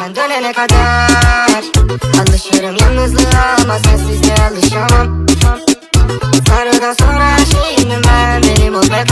Ben dönene kadar Alışırım yalnızlığa ama sensizliğe alışamam. Sarıdan sonra her şeyimim ben Benim ol ve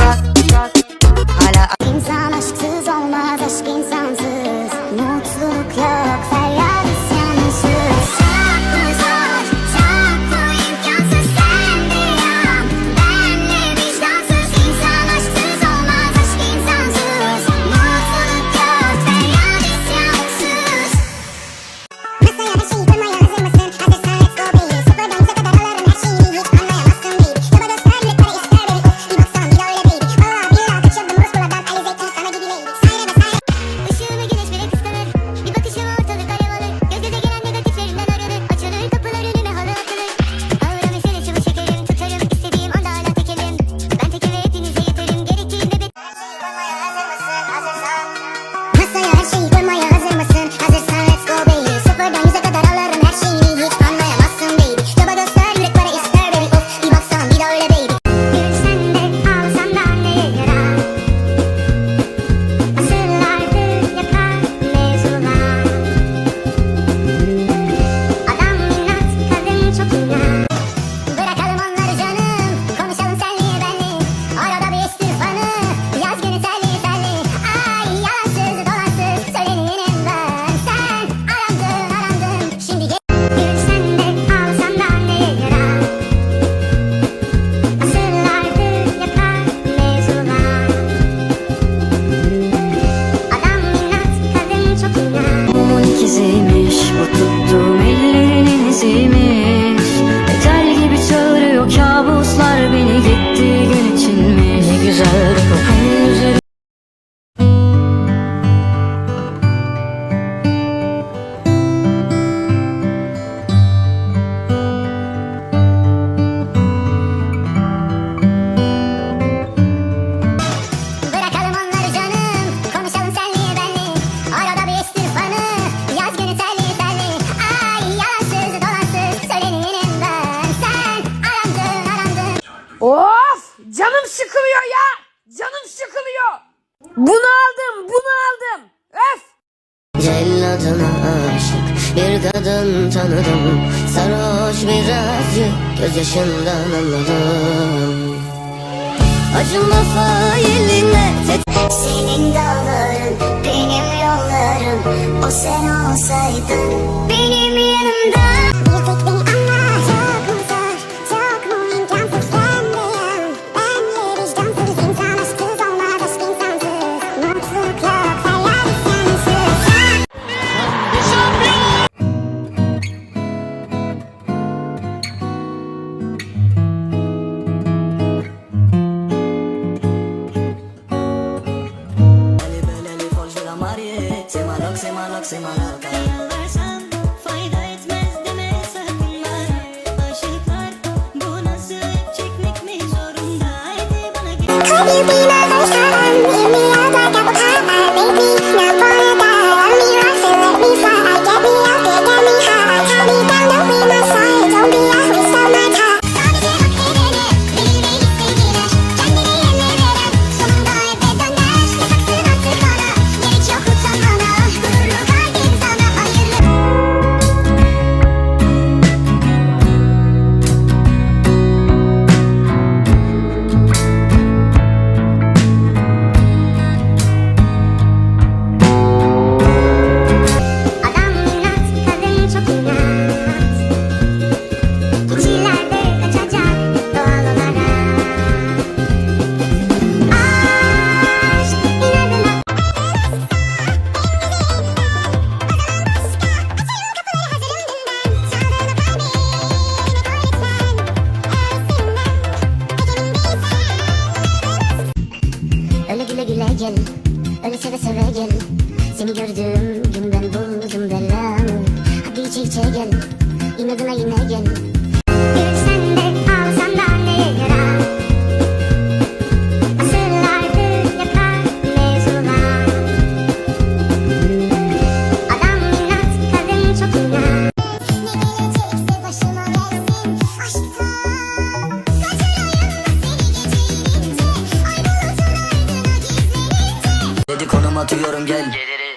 iziymiş Bu tuttuğum ellerin iziymiş Ecel gibi çağırıyor kabuslar beni. Gitti gün içinmiş. Ne güzel. Canım sıkılıyor ya. Canım sıkılıyor. Bunu aldım, bunu aldım. Öf. Celladına aşık bir kadın tanıdım. Sarhoş birazcık gözyaşından anladım. Acıma failine tet Senin dağların benim yollarım O sen olsaydın benim yanımda maksimal Yalvarsan fayda etmez deme sakın bana. Aşıklar bu nasıl çekmek mi zorunda? Haydi bana gel. İnadına yine gel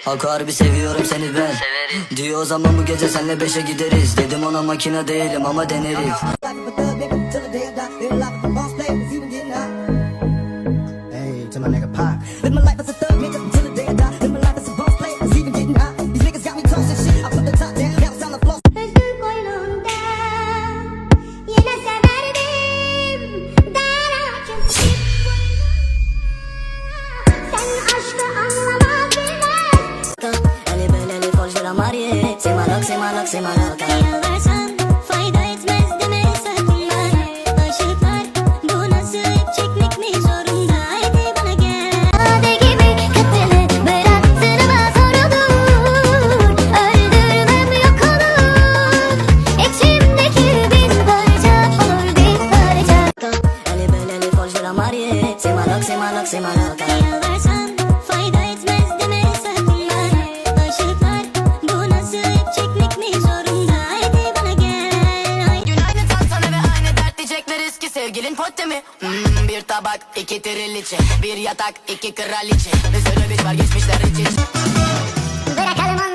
Hak harbi seviyorum seni ben Diyor o zaman bu gece senle beşe gideriz Dedim ona makine değilim ama deneriz. Hey, to my nigga Pac. Live my life as a thug nigga Yalvarsan fayda etmez deme sakın bana Aşıklar bu nasıl hep çekmek mi zorunda? Haydi bana gel. Ade gibi kapalı bıraktın ama sorulur Öldürmem yok olur. İçimdeki bin parça olur bin parça. Beleli iki triliçe Bir yatak iki kraliçe. Bir sürü biç var geçmişler için. Bırakalım onu.